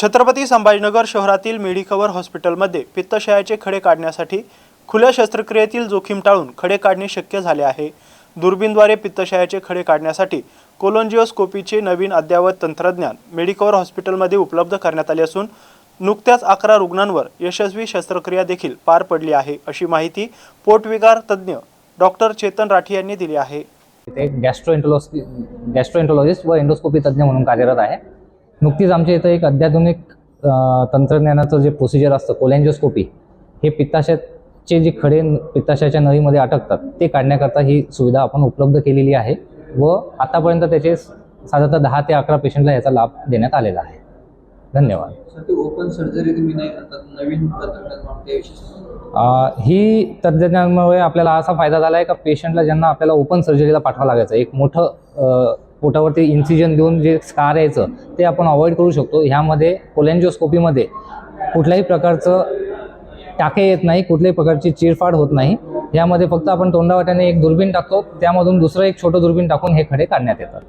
छत्रपती संभाजीनगर शहरातील मेडिकवर हॉस्पिटलमध्ये पित्तशयाचे खडे काढण्यासाठी खुल्या शस्त्रक्रियेतील जोखीम टाळून खडे काढणे शक्य झाले आहे. दुर्बीनद्वारे पित्तशयाचे खडे काढण्यासाठी कोलोंजिओस्कोपीचे नवीन अद्ययावत तंत्रज्ञान मेडिकवर हॉस्पिटलमध्ये उपलब्ध करण्यात आले असून नुकत्याच अकरा रुग्णांवर यशस्वी शस्त्रक्रिया देखील पार पडली आहे अशी माहिती पोटविकार तज्ज्ञ डॉक्टर चेतन राठी यांनी दिली आहे. इथे गॅस्ट्रो गॅस्ट्रोएंटोलॉजिस्ट व एंडोस्कोपी तज्ज्ञ म्हणून कार्यरत आहे. नुकतीच आमच्या इथं एक अत्याधुनिक तंत्रज्ञानाचं जे प्रोसिजर असतं कोलॅन्जिओस्कोपी हे पित्ताशयाचे जे खडे पित्ताशयाच्या नळीमध्ये अटकतात ते काढण्याकरता ही सुविधा आपण उपलब्ध केलेली आहे व आतापर्यंत त्याचे साधारणतः दहा ते अकरा पेशंटला याचा लाभ देण्यात आलेला आहे. धन्यवाद. ओपन सर्जरी तुम्ही नाही नवीन ही तंत्रज्ञानामुळे आपल्याला असा फायदा झाला आहे का पेशंटला ज्यांना आपल्याला ओपन सर्जरीला पाठवा लागायचं एक मोठं पोटावरती इन्सिजन देऊन जे स्कार यायचं ते आपण अवॉइड करू शकतो. ह्यामध्ये कोलेंजिओस्कोपीमध्ये कुठल्याही प्रकारचं टाके येत नाही कुठल्याही प्रकारची चिरफाड होत नाही. यामध्ये फक्त आपण तोंडावाट्याने एक दुर्बीण टाकतो त्यामधून दुसरं एक छोटं दुर्बीण टाकून हे खडे काढण्यात येतात.